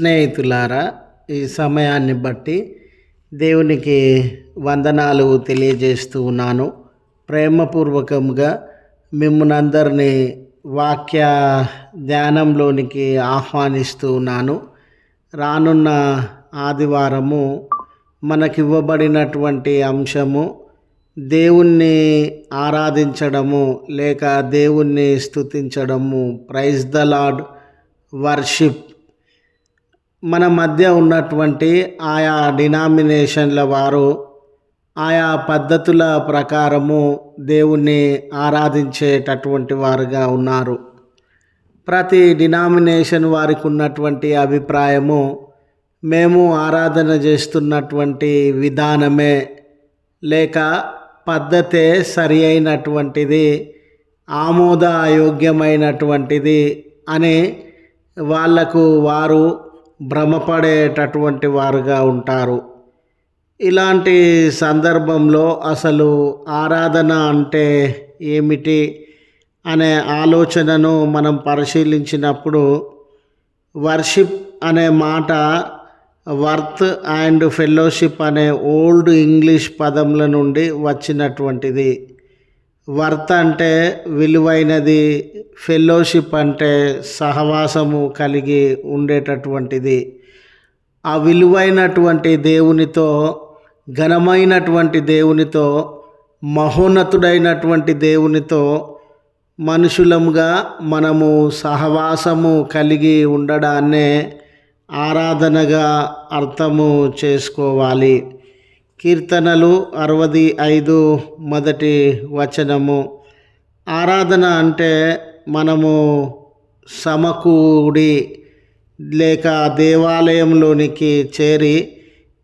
స్నేహితులారా ఈ సమయాన్ని బట్టి దేవునికి వందనాలు తెలియజేస్తూ ఉన్నాను. ప్రేమపూర్వకంగా మిమ్మల్ని అందరినీ వాక్య ధ్యానంలోనికి ఆహ్వానిస్తూ ఉన్నాను. రానున్న ఆదివారము మనకివ్వబడినటువంటి అంశము దేవుణ్ణి ఆరాధించడము లేక దేవుణ్ణి స్తుతించడము. ప్రైజ్ ద లాడ్ వర్షిప్ మన మధ్య ఉన్నటువంటి ఆయా డినామినేషన్ల వారు ఆయా పద్ధతుల ప్రకారము దేవుణ్ణి ఆరాధించేటటువంటి వారుగా ఉన్నారు. ప్రతి డినామినేషన్ వారికి ఉన్నటువంటి అభిప్రాయము మేము ఆరాధన చేస్తున్నటువంటి విధానమే లేక పద్ధతే సరి అయినటువంటిది ఆమోదయోగ్యమైనటువంటిది అని వాళ్ళకు వారు భ్రమపడేటటువంటి వారుగా ఉంటారు. ఇలాంటి సందర్భంలో అసలు ఆరాధన అంటే ఏమిటి అనే ఆలోచనను మనం పరిశీలించినప్పుడు వర్షిప్ అనే మాట వర్త్ అండ్ ఫెలోషిప్ అనే ఓల్డ్ ఇంగ్లీష్ పదముల నుండి వచ్చినటువంటిది. వర్త్ అంటే విలువైనది ఫెలోషిప్ అంటే సహవాసము కలిగి ఉండేటటువంటిది. ఆ విలువైనటువంటి దేవునితో ఘనమైనటువంటి దేవునితో మహోన్నతుడైనటువంటి దేవునితో మనుషులముగా మనము సహవాసము కలిగి ఉండడాన్నే ఆరాధనగా అర్థము చేసుకోవాలి. కీర్తనలు అరవది ఐదు మొదటి వచనము. ఆరాధన అంటే మనము సమకూడి లేక దేవాలయంలోనికి చేరి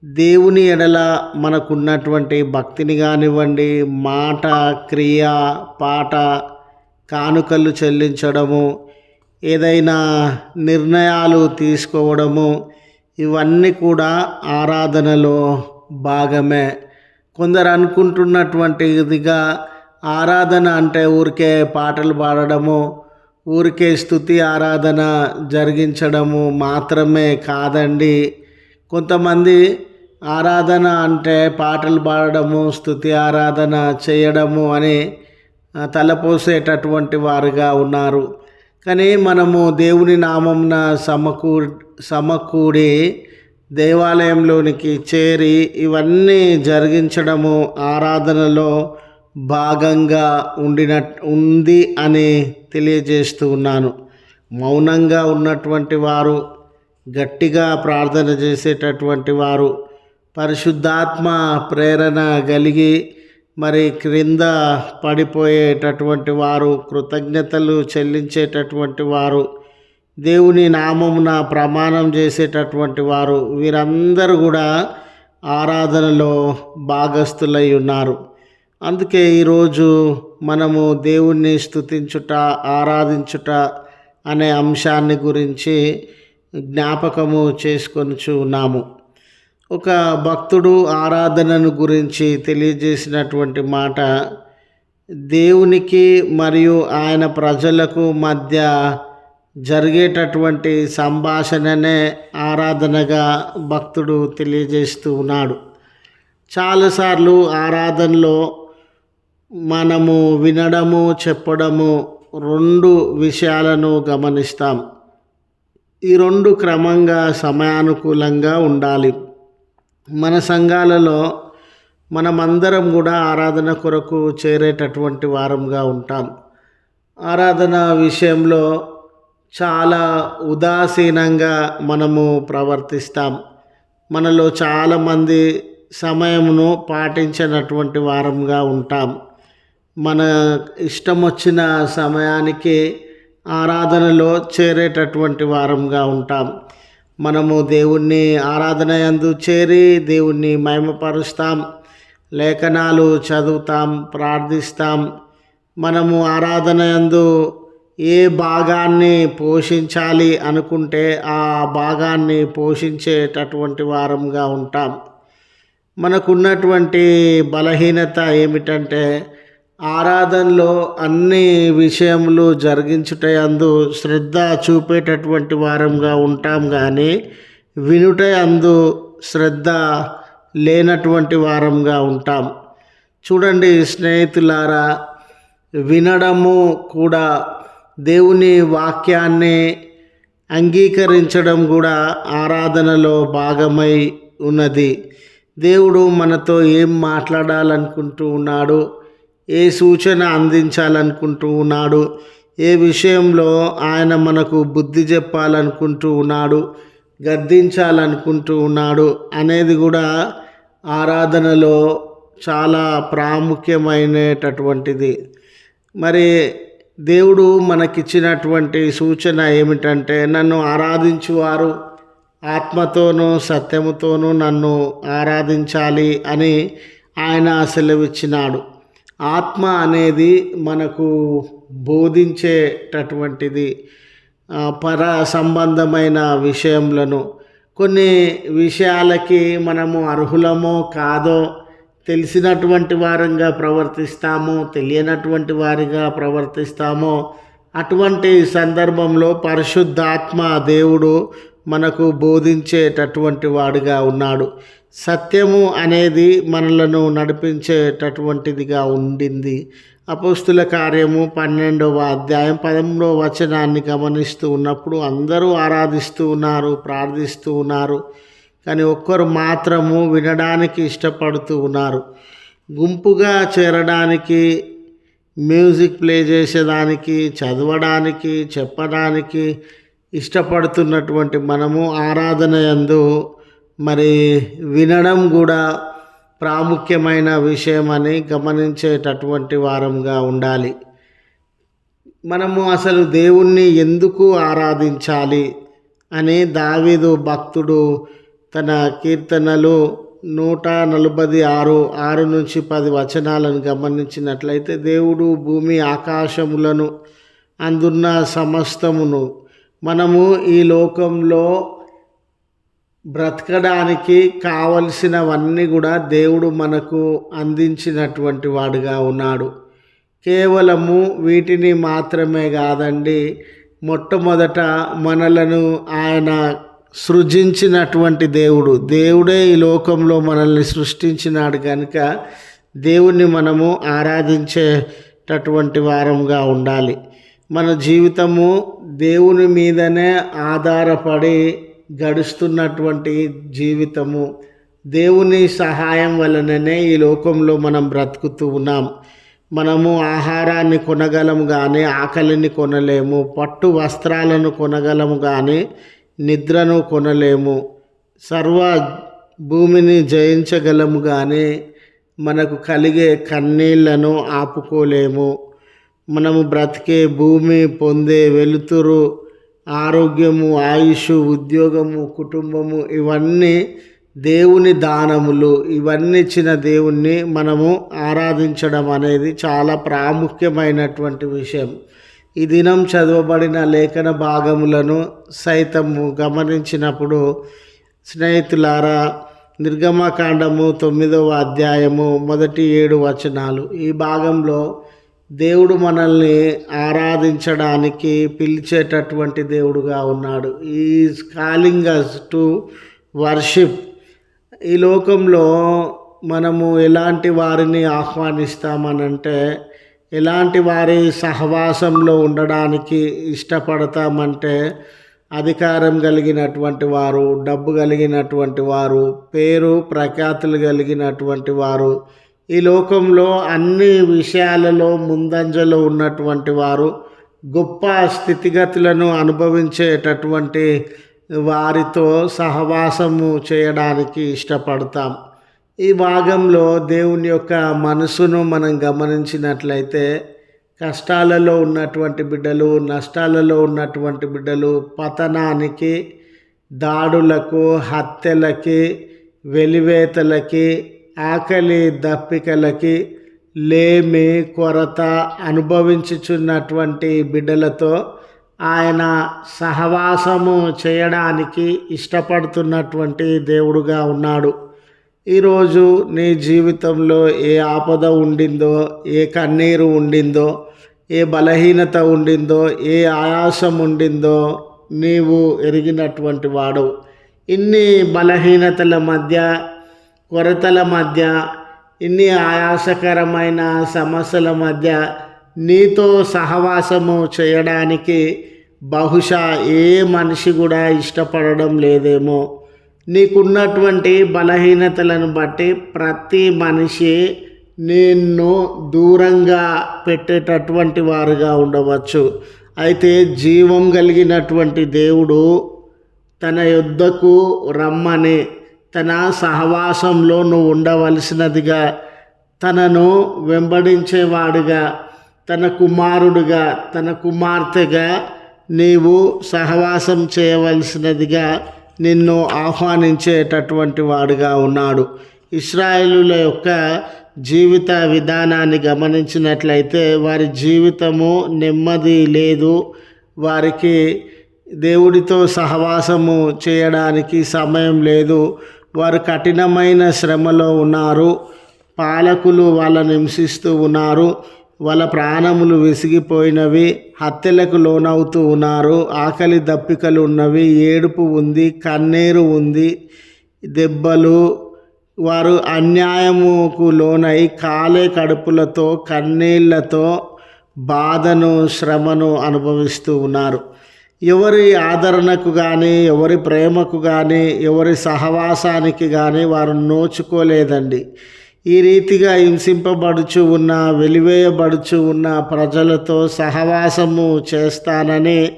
దేవుని ఎడల మనకున్నటువంటి భక్తిని కానివ్వండి మాట క్రియ పాట కానుకలు చెల్లించడము ఏదైనా నిర్ణయాలు తీసుకోవడము ఇవన్నీ కూడా ఆరాధనలో భాగమే. కొందరు అనుకుంటున్నటువంటిదిగా ఆరాధన అంటే ఊరికే పాటలు పాడడము ఊరికే స్థుతి ఆరాధన జరిగించడము మాత్రమే కాదండి. కొంతమంది ఆరాధన అంటే పాటలు పాడడము స్థుతి ఆరాధన చేయడము అని తలపోసేటటువంటి వారుగా ఉన్నారు. కానీ మనము దేవుని నామంన సమకూ సమకూడి దేవాలయంలోనికి చేరి ఇవన్నీ జరిగించడము ఆరాధనలో భాగంగా ఉండిన ఉంది అని తెలియజేస్తూ ఉన్నాను మౌనంగా ఉన్నటువంటి వారు గట్టిగా ప్రార్థన చేసేటటువంటి వారు పరిశుద్ధాత్మ ప్రేరణ కలిగి మరి క్రింద పడిపోయేటటువంటి వారు కృతజ్ఞతలు చెల్లించేటటువంటి వారు దేవుని నామమున ప్రమాణం చేసేటటువంటి వారు వీరందరూ కూడా ఆరాధనలో భాగస్థులై ఉన్నారు. అందుకే ఈరోజు మనము దేవుణ్ణి స్థుతించుట ఆరాధించుట అనే అంశాన్ని గురించి జ్ఞాపకము చేసుకొనుచు ఉన్నాము. ఒక భక్తుడు ఆరాధనను గురించి తెలియజేసినటువంటి మాట దేవునికి మరియు ఆయన ప్రజలకు మధ్య జరిగేటటువంటి సంభాషణనే ఆరాధనగా భక్తుడు తెలియజేస్తూ ఉన్నాడు. చాలాసార్లు ఆరాధనలో మనము వినడము చెప్పడము రెండు విషయాలను గమనిస్తాం. ఈ రెండు క్రమంగా సమయానుకూలంగా ఉండాలి. మన సంఘాలలో మనమందరం కూడా ఆరాధన కొరకు చేరేటటువంటి వారంగా ఉంటాం. ఆరాధన విషయంలో చాలా ఉదాసీనంగా మనము ప్రవర్తిస్తాం. మనలో చాలామంది సమయమును పాటించినటువంటి వారంగా ఉంటాం. మన ఇష్టం వచ్చిన సమయానికి ఆరాధనలో చేరేటటువంటి వారంగా ఉంటాం. మనము దేవుణ్ణి ఆరాధన యందు చేరి దేవుణ్ణి మహిమపరుస్తాం. లేఖనాలు చదువుతాం ప్రార్థిస్తాం. మనము ఆరాధన యందు ఏ భాగాన్ని పోషించాలి అనుకుంటే ఆ భాగాన్ని పోషించేటటువంటి వారంగా ఉంటాం. మనకున్నటువంటి బలహీనత ఏమిటంటే ఆరాధనలో అన్ని విషయములు జరిగించుటయందు శ్రద్ధ చూపేటటువంటి వారంగా ఉంటాం కానీ వినుట అందు శ్రద్ధ లేనటువంటి వారంగా ఉంటాం. చూడండి స్నేహితులారా వినడము కూడా దేవుని వాక్యాన్ని అంగీకరించడం కూడా ఆరాధనలో భాగమై ఉన్నది. దేవుడు మనతో ఏం మాట్లాడాలనుకుంటూ ఉన్నాడు? ఏ సూచన అందించాలనుకుంటూ ఉన్నాడు? ఏ విషయంలో ఆయన మనకు బుద్ధి చెప్పాలనుకుంటూ ఉన్నాడు? గర్దించాలనుకుంటూ ఉన్నాడు? అనేది కూడా ఆరాధనలో చాలా ప్రాముఖ్యమైనటటువంటిది మరి దేవుడు మనకిచ్చినటువంటి సూచన ఏమిటంటే నన్ను ఆరాధించువారు ఆత్మతోనూ సత్యముతోనూ నన్ను ఆరాధించాలి అని ఆయన సెలవిచ్చినాడు. ఆత్మ అనేది మనకు బోధించేటటువంటిది పర సంబంధమైన విషయములను. కొన్ని విషయాలకి మనము అర్హులమో కాదో తెలిసినటువంటి వారంగా ప్రవర్తిస్తామో తెలియనటువంటి వారిగా ప్రవర్తిస్తామో. అటువంటి సందర్భంలో పరిశుద్ధాత్మ దేవుడు మనకు బోధించేటటువంటి వాడుగా ఉన్నాడు. సత్యము అనేది మనలను నడిపించేటటువంటిదిగా ఉండింది. అపోస్తుల కార్యము పన్నెండవ అధ్యాయం పదమూడవ వచనాన్ని గమనిస్తూ ఉన్నప్పుడు అందరూ ఆరాధిస్తూ ఉన్నారు ప్రార్థిస్తూ ఉన్నారు. కానీ ఒక్కరు మాత్రము వినడానికి ఇష్టపడుతూ ఉన్నారు. గుంపుగా చేరడానికి మ్యూజిక్ ప్లే చేసేదానికి చదవడానికి చెప్పడానికి ఇష్టపడుతున్నటువంటి మనము ఆరాధన యందు మరి వినడం కూడా ప్రాముఖ్యమైన విషయం అని గమనించేటటువంటి వారంగా ఉండాలి. మనము అసలు దేవుణ్ణి ఎందుకు ఆరాధించాలి అని దావీదు భక్తుడు తన కీర్తనలు నూట నలభై ఆరు ఆరు నుంచి పది వచనాలను గమనించినట్లయితే దేవుడు భూమి ఆకాశములను అందున్న సమస్తమును మనము ఈ లోకంలో బ్రతకడానికి కావలసినవన్నీ కూడా దేవుడు మనకు అందించినటువంటి వాడుగా ఉన్నాడు. కేవలము వీటిని మాత్రమే కాదండి మొట్టమొదట మనలను ఆయన సృజించినటువంటి దేవుడు. దేవుడే ఈ లోకంలో మనల్ని సృష్టించినాడు కనుక దేవుణ్ణి మనము ఆరాధించేటటువంటి వారంగా ఉండాలి. మన జీవితము దేవుని మీదనే ఆధారపడి గడుస్తున్నటువంటి జీవితము. దేవుని సహాయం వలననే ఈ లోకంలో మనం బ్రతుకుతూ ఉన్నాం. మనము ఆహారాన్ని కొనగలము కానీ ఆకలిని కొనలేము. పట్టు వస్త్రాలను కొనగలము కానీ నిద్రను కొనలేము. సర్వ భూమిని జయించగలము కానీ మనకు కలిగే కన్నీళ్ళను ఆపుకోలేము. మనము బ్రతికే భూమి పొందే వెలుతురు ఆరోగ్యము ఆయుష్ ఉద్యోగము కుటుంబము ఇవన్నీ దేవుని దానములు. ఇవన్నీ ఇచ్చిన దేవుణ్ణి మనము ఆరాధించడం అనేది చాలా ప్రాముఖ్యమైనటువంటి విషయం. ఈ దినం చదవబడిన లేఖన భాగములను సైతము గమనించినప్పుడు స్నేహితులారా నిర్గమకాండము తొమ్మిదవ అధ్యాయము మొదటి ఏడు వచనాలు. ఈ భాగంలో దేవుడు మనల్ని ఆరాధించడానికి పిలిచేటటువంటి దేవుడుగా ఉన్నాడు. Is calling us to worship ఈ లోకంలో మనము ఎలాంటి వారిని ఆహ్వానిస్తామనంటే ఎలాంటి వారి సహవాసంలో ఉండడానికి ఇష్టపడతామంటే అధికారం కలిగినటువంటి వారు డబ్బు కలిగినటువంటి వారు పేరు ప్రఖ్యాతులు కలిగినటువంటి వారు ఈ లోకంలో అన్ని విషయాలలో ముందంజలో ఉన్నటువంటి వారు గొప్ప స్థితిగతులను అనుభవించేటటువంటి వారితో సహవాసము చేయడానికి ఇష్టపడతాం. ఈ భాగంలో దేవుని యొక్క మనసును మనం గమనించినట్లయితే కష్టాలలో ఉన్నటువంటి బిడ్డలు నష్టాలలో ఉన్నటువంటి బిడ్డలు పతనానికి దాడులకు హత్యలకి వెలివేతలకి ఆకలి దప్పికలకి లేమి కొరత అనుభవించుచున్నటువంటి బిడ్డలతో ఆయన సహవాసము చేయడానికి ఇష్టపడుతున్నటువంటి దేవుడుగా ఉన్నాడు. ఈరోజు నీ జీవితంలో ఏ ఆపద ఉండిందో ఏ కన్నీరు ఉండిందో ఏ బలహీనత ఉండిందో ఏ ఆయాసం ఉండిందో నీవు ఎరిగినటువంటి వాడు ఇన్ని బలహీనతల మధ్య కొరతల మధ్య ఇన్ని ఆయాసకరమైన సమస్యల మధ్య నీతో సహవాసము చేయడానికి బహుశా ఏ మనిషి కూడా ఇష్టపడడం లేదేమో. నీకున్నటువంటి బలహీనతలను బట్టి ప్రతి మనిషి నిన్ను దూరంగా పెట్టేటటువంటి వారుగా ఉండవచ్చు. అయితే జీవం కలిగినటువంటి దేవుడు తన యుద్ధకు రమ్మని తన సహవాసంలో నువ్వు ఉండవలసినదిగా తనను వెంబడించేవాడుగా తన కుమారుడుగా తన కుమార్తెగా నీవు సహవాసం చేయవలసినదిగా నిన్ను ఆహ్వానించేటటువంటి వాడుగా ఉన్నాడు. ఇస్రాయేలుల యొక్క జీవిత విధానాన్ని గమనించినట్లయితే వారి జీవితము నెమ్మది లేదు. వారికి దేవుడితో సహవాసము చేయడానికి సమయం లేదు. వారు కఠినమైన శ్రమలో ఉన్నారు. పాలకులు వాళ్ళని హింసిస్తూ ఉన్నారు. వాళ్ళ ప్రాణములు విసిగిపోయినవి హత్యలకు లోనవుతూ ఉన్నారు. ఆకలి దప్పికలు ఉన్నవి ఏడుపు ఉంది కన్నీరు ఉంది దెబ్బలు. వారు అన్యాయముకు లోనై కాలే కడుపులతో కన్నీళ్ళతో బాధను శ్రమను అనుభవిస్తూ ఉన్నారు. ఎవరి ఆదరణకు కానీ ఎవరి ప్రేమకు కానీ ఎవరి సహవాసానికి కానీ వారు నోచుకోలేదండి. ఈ రీతిగా హింసింపబడుచు ఉన్న వెలివేయబడుచు ఉన్న ప్రజలతో సహవాసము చేస్తానని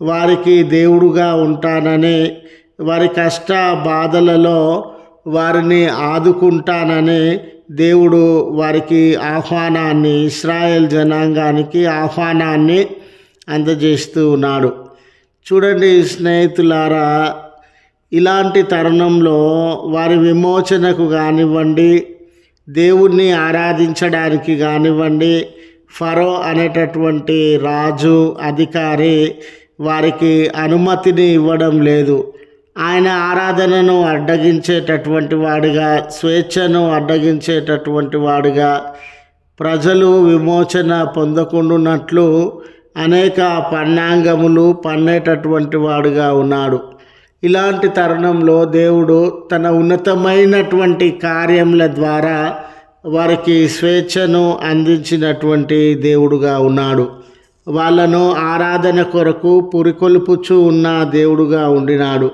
వారికి దేవుడుగా ఉంటానని వారి కష్ట బాధలలో వారిని ఆదుకుంటానని దేవుడు వారికి ఆహ్వానాన్ని ఇస్రాయెల్ జనాంగానికి ఆహ్వానాన్ని అందజేస్తూ ఉన్నాడు. చూడండి స్నేహితులారా ఇలాంటి తరుణంలో వారి విమోచనకు కానివ్వండి దేవుణ్ణి ఆరాధించడానికి కానివ్వండి ఫరో అనేటటువంటి రాజు అధికారి వారికి అనుమతిని ఇవ్వడం లేదు. ఆయన ఆరాధనను అడ్డగించేటటువంటి వాడుగా స్వేచ్ఛను అడ్డగించేటటువంటి వాడుగా ప్రజలు విమోచన పొందకుండానట్లు అనేక పన్నాంగములు పన్నేటటువంటి వాడుగా ఉన్నాడు. ఇలాంటి తరుణంలో దేవుడు తన ఉన్నతమైనటువంటి కార్యముల ద్వారా వారికి స్వేచ్ఛను అందించినటువంటి దేవుడుగా ఉన్నాడు. వాళ్ళను ఆరాధన కొరకు పురికొల్పుచూ ఉన్న దేవుడుగా ఉండినాడు.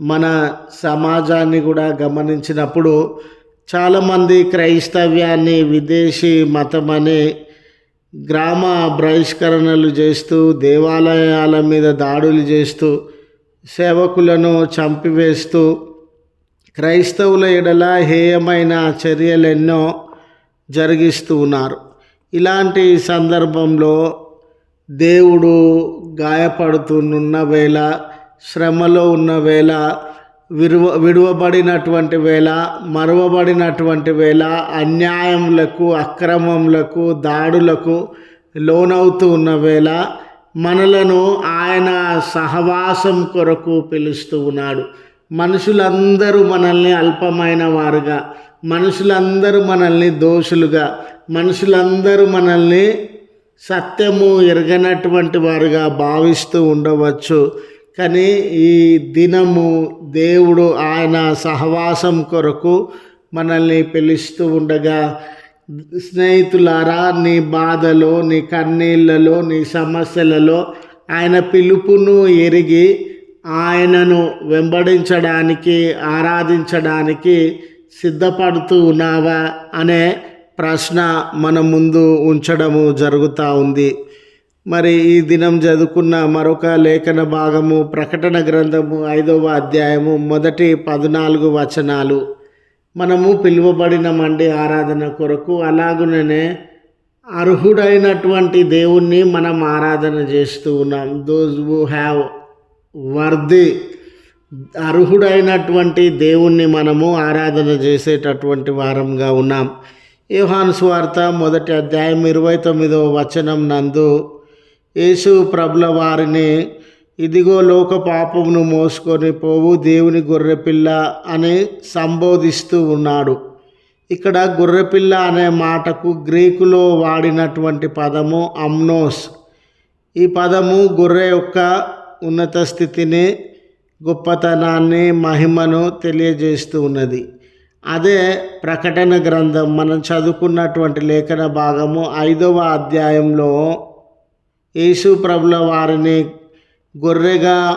మన సమాజాన్ని కూడా గమనించినప్పుడు చాలామంది క్రైస్తవ్యాన్ని విదేశీ మతమని గ్రామ బహిష్కరణలు చేస్తూ దేవాలయాల మీద దాడులు చేస్తూ సేవకులను చంపివేస్తూ క్రైస్తవుల ఎడల హేయమైన చర్యలెన్నో జరిగిస్తూ ఉన్నారు. ఇలాంటి సందర్భంలో దేవుడు గాయపడుతున్న వేళ శ్రమలో ఉన్న వేళ విరువ విడువబడినటువంటి వేళ మరువబడినటువంటి వేళ అన్యాయములకు అక్రమములకు దాడులకు లోనవుతూ ఉన్న వేళ మనలను ఆయన సహవాసం కొరకు పిలుస్తూ ఉన్నాడు. మనుషులందరూ మనల్ని అల్పమైన వారుగా మనుషులందరూ మనల్ని దోషులుగా మనుషులందరూ మనల్ని సత్యము ఎరగనటువంటి వారుగా భావిస్తూ ఉండవచ్చు. కానీ ఈ దినము దేవుడు ఆయన సహవాసం కొరకు మనల్ని పిలుస్తూ ఉండగా స్నేహితులారా నీ బాధలో నీ కన్నీళ్ళలో నీ సమస్యలలో ఆయన పిలుపును ఎరిగి ఆయనను వెంబడించడానికి ఆరాధించడానికి సిద్ధపడుతూ ఉన్నావా అనే ప్రశ్న మన ముందు ఉంచడము జరుగుతూ ఉంది. మరి ఈ దినం చదువుకున్న మరొక లేఖన భాగము ప్రకటన గ్రంథము ఐదవ అధ్యాయము మొదటి పద్నాలుగు వచనాలు. మనము పిలువబడినమండి ఆరాధన కొరకు అలాగుననే అర్హుడైనటువంటి దేవుణ్ణి మనం ఆరాధన చేస్తూ ఉన్నాం. దోస్ హూ హ్యావ్ వర్ది అర్హుడైనటువంటి దేవుణ్ణి మనము ఆరాధన చేసేటటువంటి వారంగా ఉన్నాం. యోహాను స్వార్త మొదటి అధ్యాయం ఇరవై తొమ్మిదవ వచనం నందు యేసు ప్రభుల వారిని ఇదిగో లోక పాపమును మోసుకొని పోవు దేవుని గొర్రెపిల్ల అని సంబోధిస్తూ ఉన్నాడు. ఇక్కడ గొర్రెపిల్ల అనే మాటకు గ్రీకులో వాడినటువంటి పదము అమ్నోస్. ఈ పదము గొర్రె యొక్క ఉన్నత స్థితిని గొప్పతనాన్ని మహిమను తెలియజేస్తూ ఉన్నది. అదే ప్రకటన గ్రంథం మనం చదువుకున్నటువంటి లేఖన భాగము ఐదవ అధ్యాయంలో యేసు ప్రభుల వారిని గొర్రెగా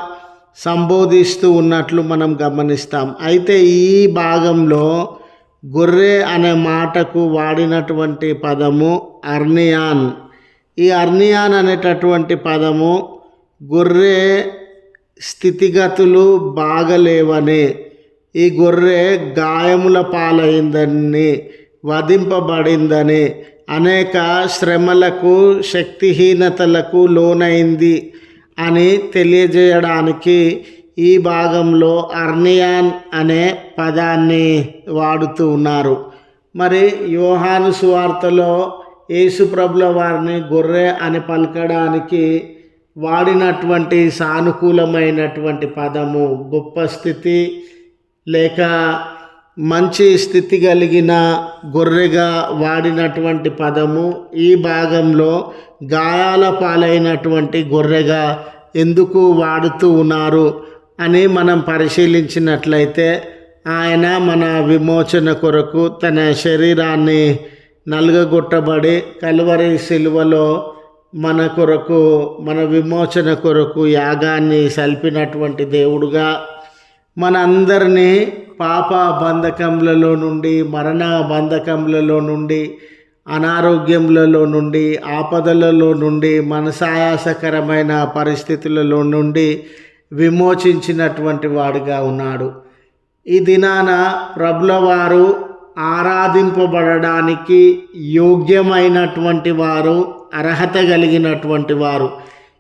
సంబోధిస్తూ ఉన్నట్లు మనం గమనిస్తాం. అయితే ఈ భాగంలో గొర్రె అనే మాటకు వాడినటువంటి పదము అర్నియాన్. ఈ అర్నియాన్ అనేటటువంటి పదము గొర్రె స్థితిగతులు బాగలేవని ఈ గొర్రె గాయముల పాలైందని వధింపబడిందని అనేక శ్రమలకు శక్తిహీనతలకు లోనైంది అని తెలియజేయడానికి ఈ భాగంలో అర్నియాన్ అనే పదాన్ని వాడుతూ ఉన్నారు. మరి యోహాను సువార్తలో యేసుప్రభుల వారిని గొర్రె అని పలకడానికి వాడినటువంటి సానుకూలమైనటువంటి పదము గొప్ప స్థితి లేక మంచి స్థితి కలిగిన గొర్రెగా వాడినటువంటి పదము ఈ భాగంలో గాయాల పాలైనటువంటి గొర్రెగా ఎందుకు వాడుతూ ఉన్నారు అని మనం పరిశీలించినట్లయితే ఆయన మన విమోచన కొరకు తన శరీరాన్ని నలుగగొట్టబడి కలువరి శిలువలో మన కొరకు మన విమోచన కొరకు యాగాన్ని సల్పినటువంటి దేవుడుగా మనందరినీ పాప బంధకములలో నుండి మరణ బంధకములలో నుండి అనారోగ్యములలో నుండి ఆపదలలో నుండి మనసాయాసకరమైన పరిస్థితులలో నుండి విమోచించినటువంటి వాడుగా ఉన్నాడు. ఈ దినాన ప్రభుల వారు ఆరాధింపబడడానికి యోగ్యమైనటువంటి వారు అర్హత కలిగినటువంటి వారు.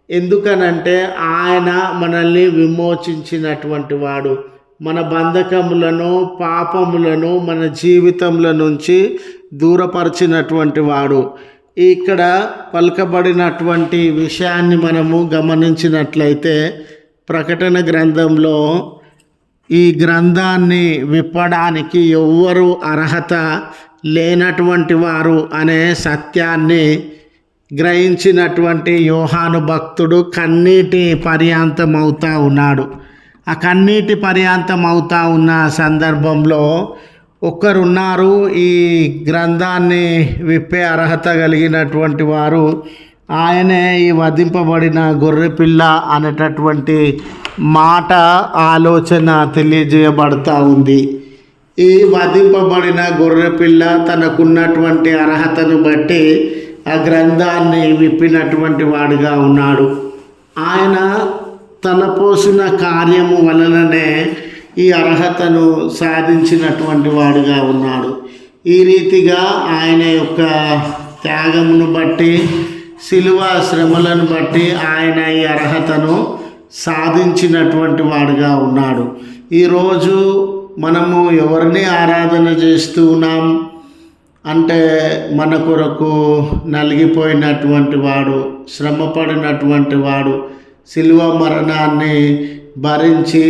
ఎందుకనంటే ఆయన మనల్ని విమోచించినటువంటి వాడు. మన బంధకములను పాపములను మన జీవితముల నుంచి దూరపరిచినటువంటి వాడు. ఇక్కడ పలకబడినటువంటి విషయాన్ని మనము గమనించినట్లయితే ప్రకటన గ్రంథంలో ఈ గ్రంథాన్ని విప్పడానికి ఎవ్వరు అర్హత లేనటువంటి వారు అనే సత్యాన్ని గ్రహించినటువంటి యోహాను భక్తుడు కన్నీటి పర్యాంతం అవుతా ఉన్నాడు. ఆ కన్నీటి పర్యాంతం అవుతా ఉన్న సందర్భంలో ఒక్కరున్నారు ఈ గ్రంథాన్ని విప్పే అర్హత కలిగినటువంటి వారు ఆయనే ఈ వధింపబడిన గొర్రెపిల్ల అనేటటువంటి మాట ఆలోచన తెలియజేయబడతా ఉంది. ఈ వధింపబడిన గొర్రెపిల్ల తనకున్నటువంటి అర్హతను బట్టి ఆ గ్రంథాన్ని విప్పినటువంటి వాడిగా ఉన్నాడు. ఆయన తన పోసిన కార్యము వలననే ఈ అర్హతను సాధించినటువంటి వాడుగా ఉన్నాడు. ఈ రీతిగా ఆయన యొక్క త్యాగమును బట్టి శిలువ శ్రమలను బట్టి ఆయన ఈ అర్హతను సాధించినటువంటి వాడుగా ఉన్నాడు. ఈరోజు మనము ఎవరిని ఆరాధన చేస్తూ ఉన్నాం? అంటే మన కొరకు నలిగిపోయినటువంటి వాడు శ్రమపడినటువంటి వాడు శిలువ మరణాన్ని భరించి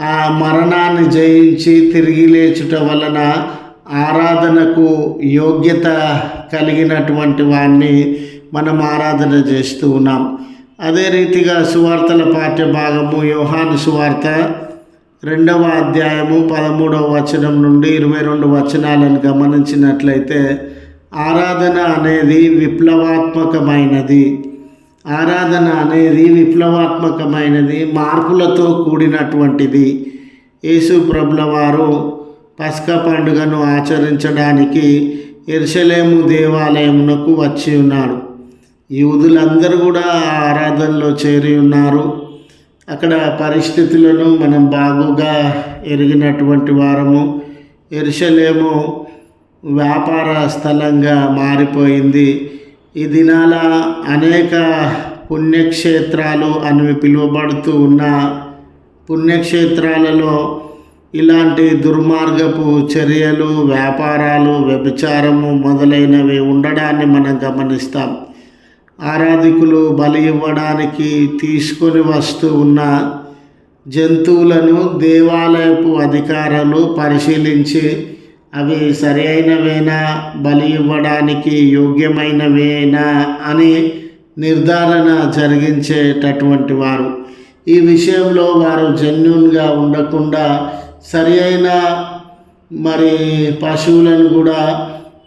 ఆ మరణాన్ని జయించి తిరిగి లేచుట వలన ఆరాధనకు యోగ్యత కలిగినటువంటి వాణ్ణి మనం ఆరాధన చేస్తూ ఉన్నాం. అదే రీతిగా సువార్తల పాఠ్య భాగము యోహాను సువార్త రెండవ అధ్యాయము పదమూడవ వచనం నుండి ఇరవై రెండు వచనాలను గమనించినట్లయితే ఆరాధన అనేది విప్లవాత్మకమైనది. ఆరాధన అనేది విప్లవాత్మకమైనది మార్పులతో కూడినటువంటిది. యేసు ప్రభుల వారు పస్క పండుగను ఆచరించడానికి ఎరుసలేము దేవాలయమునకు వచ్చి ఉన్నారు. యూదులందరూ కూడా ఆరాధనలో చేరి ఉన్నారు. అక్కడ పరిస్థితులను మనం బాగుగా ఎరిగినటువంటి వారము. ఎరుసలేము వ్యాపార స్థలంగా మారిపోయింది. ఈ దినాల అనేక పుణ్యక్షేత్రాలు అని పిలువబడుతూ ఉన్న పుణ్యక్షేత్రాలలో ఇలాంటి దుర్మార్గపు చర్యలు వ్యాపారాలు వ్యభిచారము మొదలైనవి ఉండడాన్ని మనం గమనిస్తాం. ఆరాధికులు బలి ఇవ్వడానికి తీసుకొని వస్తూ ఉన్న జంతువులను దేవాలయపు అధికారులు పరిశీలించి అవి సరి అయినవేనా బలి ఇవ్వడానికి యోగ్యమైనవేనా అని నిర్ధారణ జరిగించేటటువంటి వారు. ఈ విషయంలో వారు జెన్యున్గా ఉండకుండా సరి అయిన మరి పశువులను కూడా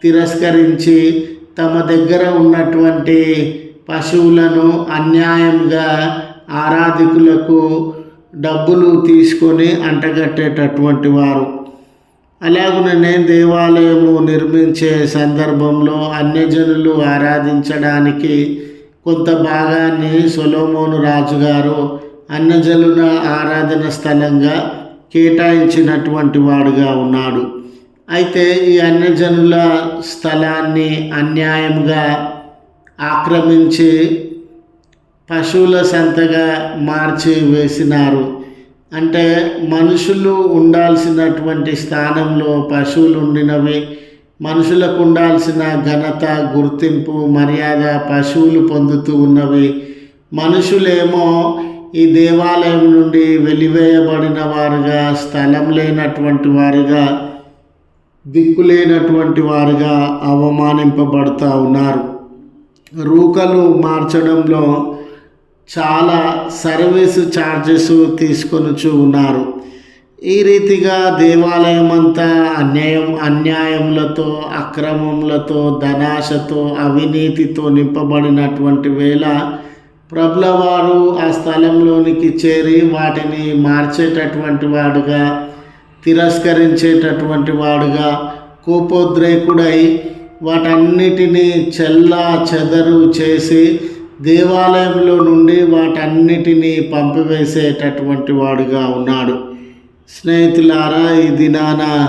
తిరస్కరించి తమ దగ్గర ఉన్నటువంటి పశువులను అన్యాయంగా ఆరాధికులకు డబ్బులు తీసుకొని అంటగట్టేటటువంటి వారు. అలాగుననే దేవాలయము నిర్మించే సందర్భంలో అన్యజనులు ఆరాధించడానికి కొంత భాగాన్ని సొలోమోను రాజుగారు అన్యజనుల ఆరాధన స్థలంగా కేటాయించినటువంటి వాడుగా ఉన్నాడు. అయితే ఈ అన్యజనుల స్థలాన్ని అన్యాయంగా ఆక్రమించి పశువుల సంతగా మార్చి వేసినారు. అంటే మనుషులు ఉండాల్సినటువంటి స్థానంలో పశువులు ఉండినవి మనుషులకు ఉండాల్సిన ఘనత గుర్తింపు మర్యాద పశువులు పొందుతూ ఉన్నవి. మనుషులేమో ఈ దేవాలయం నుండి వెలివేయబడిన వారుగా స్థలం లేనటువంటి వారుగా దిక్కులేనటువంటి వారుగా అవమానింపబడుతూ ఉన్నారు. రూకలు మార్చడంలో చాలా సర్వీస్ ఛార్జెస్ తీసుకొనుచు ఉన్నారు. ఈ రీతిగా దేవాలయం అంతా అన్యాయం అన్యాయములతో అక్రమములతో ధనాశతో అవినీతితో నింపబడినటువంటి వేళ ప్రభుల వారు ఆ స్థలంలోనికి చేరి వాటిని మార్చేటటువంటి వాడుగా తిరస్కరించేటటువంటి వాడుగా కోపోద్రేకుడై వాటన్నిటినీ చెల్లా చెదరు చేసి దేవాలయంలో నుండి వాటన్నిటినీ పంపివేసేటటువంటి వాడుగా ఉన్నాడు. స్నేహితులారా ఈ దినాన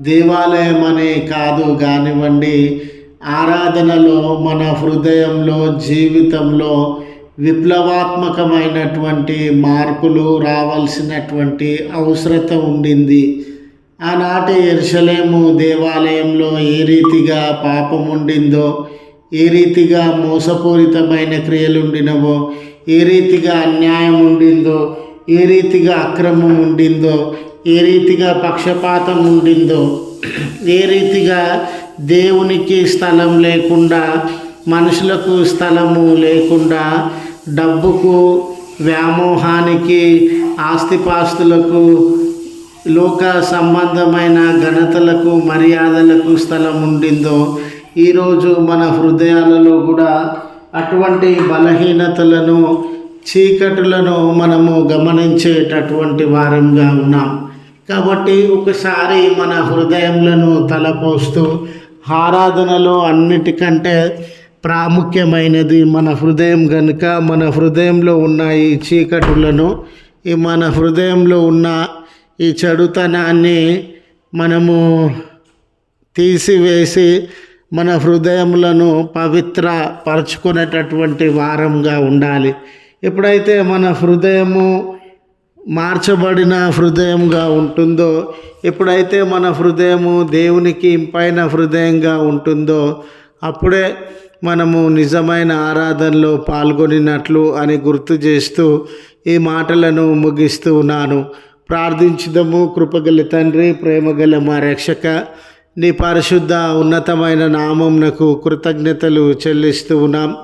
దేవాలయం అనే కాదు కానివ్వండి ఆరాధనలో మన హృదయంలో జీవితంలో విప్లవాత్మకమైనటువంటి మార్పులు రావాల్సినటువంటి అవసరత ఉండింది. ఆనాటి ఎరుసలేము దేవాలయంలో ఏ రీతిగా పాపం ఉండిందో ఏ రీతిగా మోసపూరితమైన క్రియలు ఉండినవో ఏ రీతిగా అన్యాయం ఉండిందో ఏ రీతిగా అక్రమం ఉండిందో ఏ రీతిగా పక్షపాతం ఉండిందో ఏ రీతిగా దేవునికి స్థలం లేకుండా మనుషులకు స్థలము లేకుండా డబ్బుకు వ్యామోహానికి ఆస్తిపాస్తులకు లోక సంబంధమైన ఘనతలకు మర్యాదలకు స్థలం ఉండిందో ఈరోజు మన హృదయాలలో కూడా అటువంటి బలహీనతలను చీకటులను మనము గమనించేటటువంటి వారంగా ఉన్నాం. కాబట్టి ఒకసారి మన హృదయంలను తలపోస్తూ ఆరాధనలో అన్నిటికంటే ప్రాముఖ్యమైనది మన హృదయం కనుక మన హృదయంలో ఉన్న ఈ చీకటులను ఈ మన హృదయంలో ఉన్న ఈ చెడుతనాన్ని మనము తీసివేసి మన హృదయములను పవిత్ర పరచుకునేటటువంటి వారంగా ఉండాలి. ఎప్పుడైతే మన హృదయము మార్చబడిన హృదయంగా ఉంటుందో ఎప్పుడైతే మన హృదయము దేవునికి ఇంపైన హృదయంగా ఉంటుందో అప్పుడే మనము నిజమైన ఆరాధనలో పాల్గొనినట్లు అని గుర్తు చేస్తూ ఈ మాటలను ముగిస్తూ ఉన్నాను ప్రార్థించుదము కృపగల తండ్రి ప్రేమగల మా రక్షక నీ పరిశుద్ధ ఉన్నతమైన నామంనకు కృతజ్ఞతలు చెల్లిస్తూ ఉన్నాం.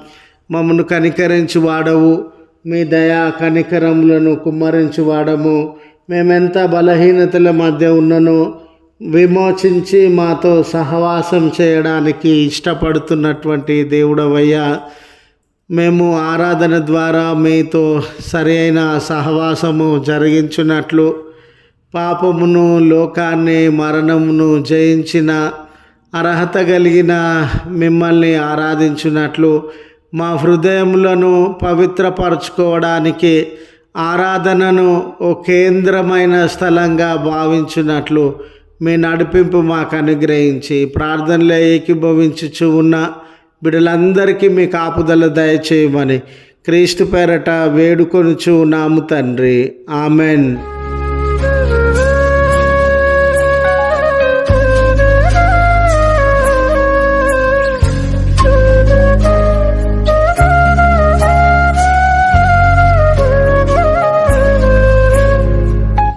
మమ్మను కనికరించి వాడవు. మీ దయా కనికరములను కుమ్మరించి వాడము. మేమెంత బలహీనతల మధ్య ఉన్ననో విమోచించి మాతో సహవాసం చేయడానికి ఇష్టపడుతున్నటువంటి దేవుడవయ్యా. మేము ఆరాధన ద్వారా మీతో సరైన సహవాసము జరిగించున్నట్లు పాపమును లోకాన్ని మరణమును జయించిన అర్హత కలిగిన మిమ్మల్ని ఆరాధించినట్లు మా హృదయములను పవిత్రపరచుకోవడానికి ఆరాధనను ఓ కేంద్రమైన స్థలంగా భావించినట్లు మీ నడిపింపు మాకు అనుగ్రహించి ప్రార్థనలో ఏకీభవించుచు ఉన్న బిడ్డలందరికీ మీ కాపుదల దయచేయమని క్రీస్తు పేరట వేడుకొనుచు నాము తండ్రి. ఆమెన్.